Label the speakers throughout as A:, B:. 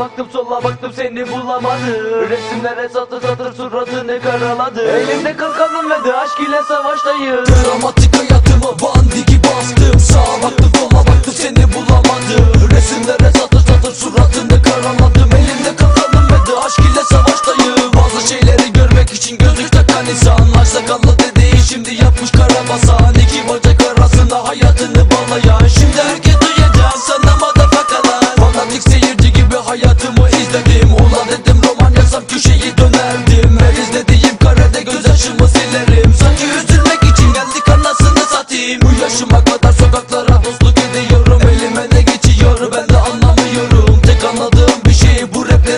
A: Baktım sola baktım seni bulamadım. Resimlere satır satır suratını karaladı Elimde kalkanım ve de aşk ile savaştayım.
B: Dramatik hayatıma bandigi bastım. Sağa baktım sola baktım seni bulamadım. Resimlere satır satır suratını karaladım. Elimde kalkanım ve de aşk ile savaştayım. Bazı şeyleri görmek için gözlük takan insan Aç sakallı dediğin şimdi yapmış karabasan İki bacak arasında hayatını bağlayan. Şimdi herkes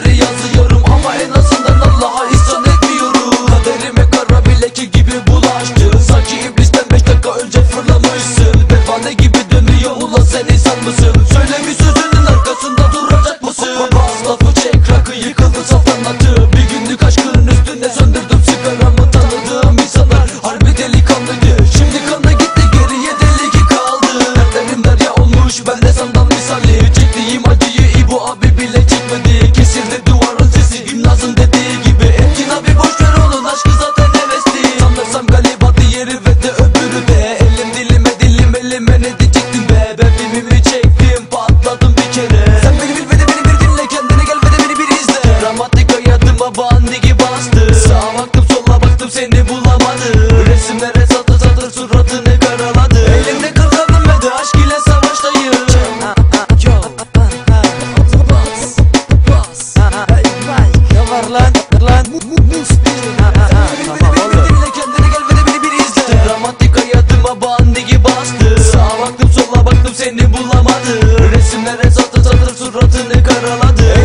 B: bu rapleri yazıyorum Ama en azından Allah'a isyan etmiyorum. Kaderime kara bileki gibi bulaştı Sanki iblisten beş dakika önce fırlamışsın. Pervane gibi dönüyor ulan sen insan mısın? Söyle bir sözünün arkasında duracak mısın? Bas lafı çek rakı yıkıldı saltanatı Bir günlük aşkın üstüne söndürdüm sigaramı Tanıdığım insanlar. Harbi delikanlıydı Kesildi duvarın sesi Gülnaz'ın dediği gibi Etkin abi boş ver onun aşkı zaten hevesli Sanırsam galiba diğeri ve de öbürü de. Elim dilime dilim elime ne diyecektim be? Ben filmimi çektim patladım bir kere. Sen beni bil ve de beni bir dinle kendine gel ve de beni bir izle.
A: Dramatik hayatıma bandigi bastı. Sağa baktım sola baktım seni bulamadım. Resimlere satır satır suratını ağladı Resimlere satır satır suratını karaladı.